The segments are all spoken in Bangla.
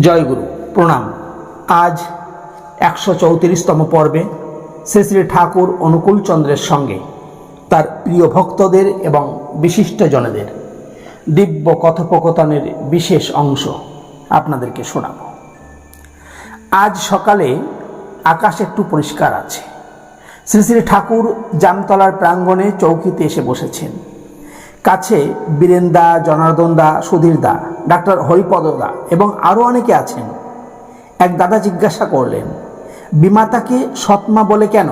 জয়গুরু প্রণাম। আজ একশো চৌত্রিশতম পর্বে শ্রী শ্রী ঠাকুর অনুকূল চন্দ্রের সঙ্গে তার প্রিয় ভক্তদের এবং বিশিষ্টজনেদের দিব্য কথোপকথনের বিশেষ অংশ আপনাদেরকে শোনাব। আজ সকালে আকাশ একটু পরিষ্কার আছে। শ্রী শ্রী ঠাকুর জামতলার প্রাঙ্গণে চৌকিতে এসে বসেছেন। কাছে বীরেন্দা, জনার্দন দা, সুধীর দা ডাক্তার হরিপদদা এবং আরও অনেকে আছেন। এক দাদা জিজ্ঞাসা করলেন বিমাতাকে সৎমা বলে কেন?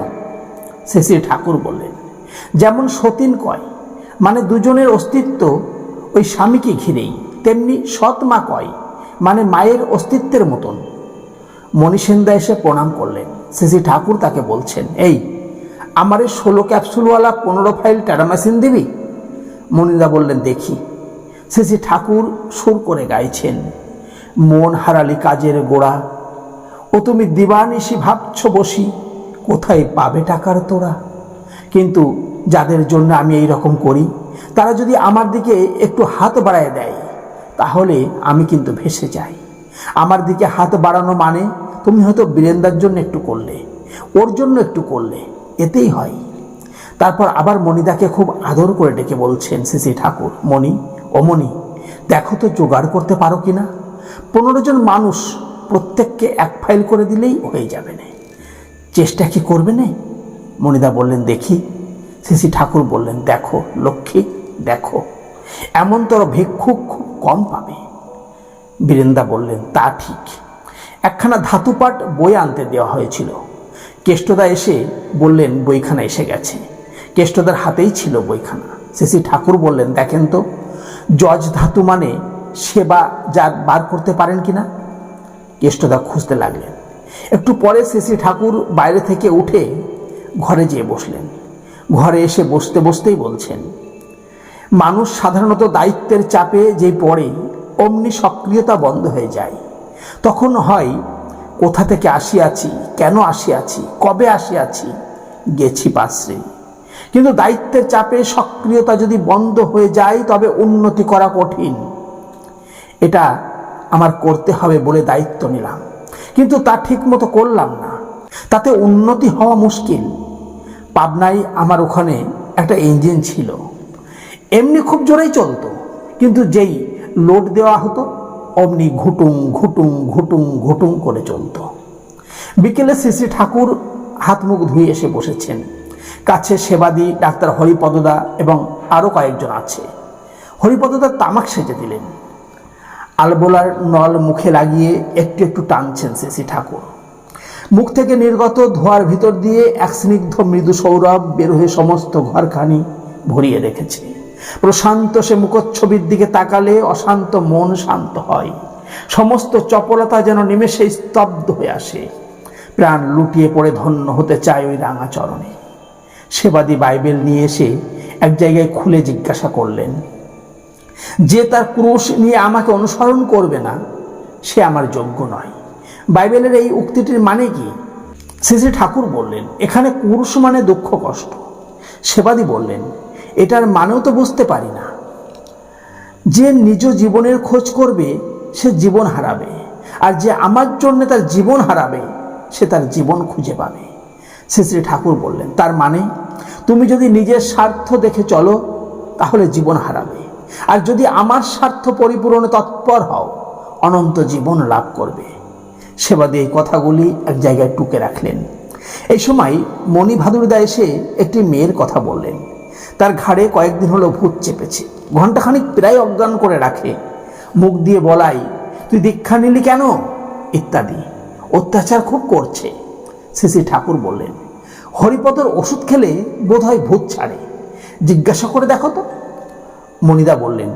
শ্রী ঠাকুর বললেন, যেমন সতীন কয় মানে দুজনের অস্তিত্ব ওই স্বামীকে ঘিরেই, তেমনি সৎমা কয় মানে মায়ের অস্তিত্বের মতন। মণিসেন্দা এসে প্রণাম করলেন। শ্রী ঠাকুর তাকে বলছেন, এই, আমার এই ষোলো ক্যাপসুলওয়ালা পনেরো ফাইল ট্যারামাসিন দিবি? মনিদা বললেন, দেখি। শ্রী ঠাকুর সুর করে গাইছেন। মন হারালি কাজের গোড়া। ও তুমি দিবানিশি ভাবছ বসি, কোথায় পাবে টাকার তোরা কিন্তু যাদের জন্য আমি এই রকম করি, তারা যদি আমার দিকে একটু হাত বাড়ায় দেয়, তাহলে আমি কিন্তু ভেসে যাই। আমার দিকে হাত বাড়ানো মানে তুমি হয়তো বীরেন্দার জন্য একটু করলে, ওর জন্য একটু করলে, এতেই হয়। তারপর আবার মণিদাকে খুব আদর করে ডেকে বলছেন শ্রী ঠাকুর, মণি মণি দেখো তো জোগাড় করতে পারো কি না? পনেরো জন মানুষ প্রত্যেককে এক ফাইল করে দিলেই হয়ে যাবে না। চেষ্টা কি করবে না? মণিদা বললেন, দেখি। শ্রী ঠাকুর বললেন, দেখো, লক্ষ্মী, দেখো। এমন তোর ভিক্ষুক খুব কম পাবে। বীরেন্দা বললেন, তা ঠিক। একখানা ধাতুপাট বই আনতে দেওয়া হয়েছিল। কেষ্টদা এসে বললেন, বইখানা এসে গেছে। কেষ্টদার হাতেই ছিল বইখানা। শ্রী ঠাকুর বললেন, দেখেন তো। জজ ধাতু মানে সেবা যা বার করতে পারেন কিনা? কেষ্টদা খুঁজতে লাগলেন। একটু পরে শ্রী ঠাকুর বাইরে থেকে উঠে ঘরে যেয়ে বসলেন। ঘরে এসে বসতে বসতেই বলছেন, মানুষ সাধারণত দায়িত্বের চাপে যে পড়ে, অমনি সক্রিয়তা বন্ধ হয়ে যায়। তখন হয়, কোথা থেকে আসিয়াছি, কেন আসিয়াছি, কবে আসিয়াছি, গেছি পাশ্রে। কিন্তু দায়িত্বের চাপে সক্রিয়তা যদি বন্ধ হয়ে যায়, তবে উন্নতি করা কঠিন। এটা আমার করতে হবে বলে দায়িত্ব নিলাম। কিন্তু তা ঠিক মতো করলাম না। তাতে উন্নতি হওয়া মুশকিল। পাবনায় আমার ওখানে একটা ইঞ্জিন ছিল। এমনি খুব জোরেই চলতো। কিন্তু যেই লোড দেওয়া হতো, অমনি ঘুটুং ঘুটুং ঘুটুং ঘুটুং করে চলতো। বিকেলে শ্রী শ্রী ঠাকুর হাত মুখ ধুয়ে এসে বসেছেন। কাছে সেবাদি ডাক্তার হরিপদদা এবং আরও কয়েকজন আছে। হরিপদদা তামাক সেজে দিলেন। আলবোলার নল মুখে লাগিয়ে একটু একটু টানছেন শ্রী ঠাকুর। মুখ থেকে নির্গত ধোঁয়ার ভিতর দিয়ে এক স্নিগ্ধ মৃদু সৌরভ বের হয়ে সমস্ত ঘরখানি ভরিয়ে রেখেছে। প্রশান্ত সে মুখচ্ছবির দিকে তাকালে অশান্ত মন শান্ত হয়। সমস্ত চপলতা যেন নিমেষে স্তব্ধ হয়ে আসে। প্রাণ লুটিয়ে পড়ে ধন্য হতে চায় ওই রাঙা চরণে। সেবাদি বাইবেল নিয়ে এসে এক জায়গায় খুলে জিজ্ঞাসা করলেন, যে তার ক্রুশ নিয়ে আমাকে অনুসরণ করবে না, সে আমার যোগ্য নয়। বাইবেলের এই উক্তিটির মানে কি? শ্রী ঠাকুর বললেন, এখানে কুরুষ মানে দুঃখ, কষ্ট। সেবাদি বললেন, এটার মানেও তো বুঝতে পারি না। যে নিজ জীবনের খোঁজ করবে, সে জীবন হারাবে, আর যে আমার জন্য তার জীবন হারাবে, সে তার জীবন খুঁজে পাবে। শ্রী শ্রী ঠাকুর বললেন, তার মানে তুমি যদি নিজের স্বার্থ দেখে চলো, তাহলে জীবন হারাবে। আর যদি আমার স্বার্থ পরিপূরণে তৎপর হও, অনন্ত জীবন লাভ করবে। সেবাদি এই কথাগুলি এক জায়গায় টুকে রাখলেন। এই সময় মণি ভাদুরদা এসে একটি মেয়ের কথা বললেন। তার ঘাড়ে কয়েকদিন হলো ভূত চেপেছে। ঘণ্টাখানিক প্রায় অজ্ঞান করে রাখে। মুখ দিয়ে বলাই, তুই দীক্ষা নিলি কেন? ইত্যাদি। অত্যাচার খুব করছে। শ্রী ঠাকুর বললেন হরিপদর ওষুধ খেলে বোধহয় ভূত ছাড়ে। জিজ্ঞাসা করে দেখো তো। মণিদা বললেন,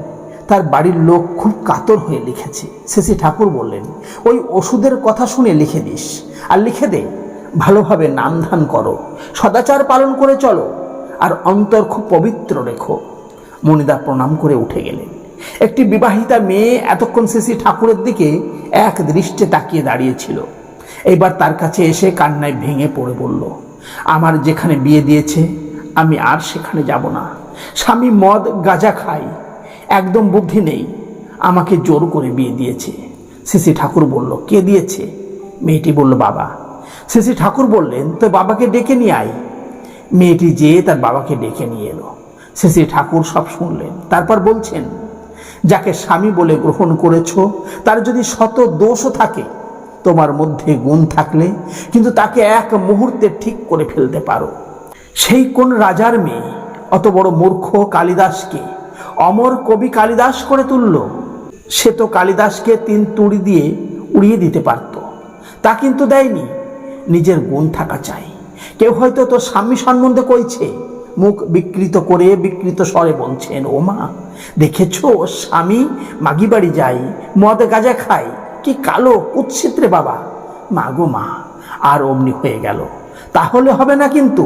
তার বাড়ির লোক খুব কাতর হয়ে লিখেছে। শ্রী ঠাকুর বললেন, ওই ওষুধের কথা শুনে লিখে দিস আর লিখে দে, ভালোভাবে নাম ধান করো, সদাচার পালন করে চলো আর অন্তর খুব পবিত্র রেখো। মণিদা প্রণাম করে উঠে গেলেন। একটি বিবাহিতা মেয়ে এতক্ষণ শ্রী ঠাকুরের দিকে এক দৃষ্টে তাকিয়ে দাঁড়িয়েছিল। এবার তার কাছে এসে কান্নায় ভেঙে পড়ে বলল আমার যেখানে বিয়ে দিয়েছে, আমি আর সেখানে যাব না। স্বামী মদ, গাঁজা খাই একদম বুদ্ধি নেই। আমাকে জোর করে বিয়ে দিয়েছে। সিসি ঠাকুর বলল, কে দিয়েছে? মেয়েটি বলল, বাবা। সিসি ঠাকুর বললেন তো বাবাকে ডেকে নিয়ে আয়। মেয়েটি যেয়ে তার বাবাকে ডেকে নিয়ে এলো। সিসি ঠাকুর সব শুনলেন। তারপর বলছেন, যাকে স্বামী বলে গ্রহণ করেছ, তার যদি শত দোষও থাকে তোমার মধ্যে গুণ থাকলে কিন্তু তাকে এক মুহূর্তে ঠিক করে ফেলতে পারো। সেই কোন রাজার মেয়ে, অত বড় মূর্খ কালিদাসকে, অমর কবি কালিদাস করে তুলল। সে তো কালিদাসকে তিন তুড়ি দিয়ে উড়িয়ে দিতে পারত। তা কিন্তু দেয়নি। নিজের গুণ থাকা চাই। কেউ হয়তো তোর স্বামী সম্বন্ধে কইছে, মুখ বিকৃত করে বিকৃত স্বরে বলছেন ও মা দেখেছ, স্বামী মাগি বাড়ি যাই মদ গাজা খায় কি কালো কুৎসিত রে বাবা? মা গো মা, আর অমনি হয়ে গেল। তাহলে হবে না কিন্তু।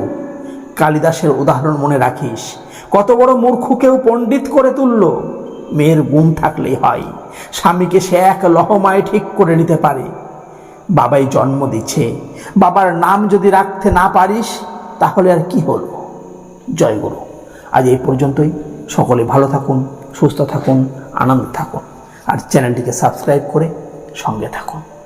কালিদাসের উদাহরণ মনে রাখিস, কত বড় মূর্খকেও পণ্ডিত করে তুলল। মেয়ের গুণ থাকলেই হয়, স্বামীকে সে এক লহমায় ঠিক করে নিতে পারে। বাবাই জন্ম দিচ্ছে, বাবার নাম যদি রাখতে না পারিস, তাহলে আর কি হলো? জয় গুরু। আজ এই পর্যন্তই। সকলে ভালো থাকুন, সুস্থ থাকুন, আনন্দ থাকুন। আর চ্যানেলটিকে সাবস্ক্রাইব করে সঙ্গে থাকুন।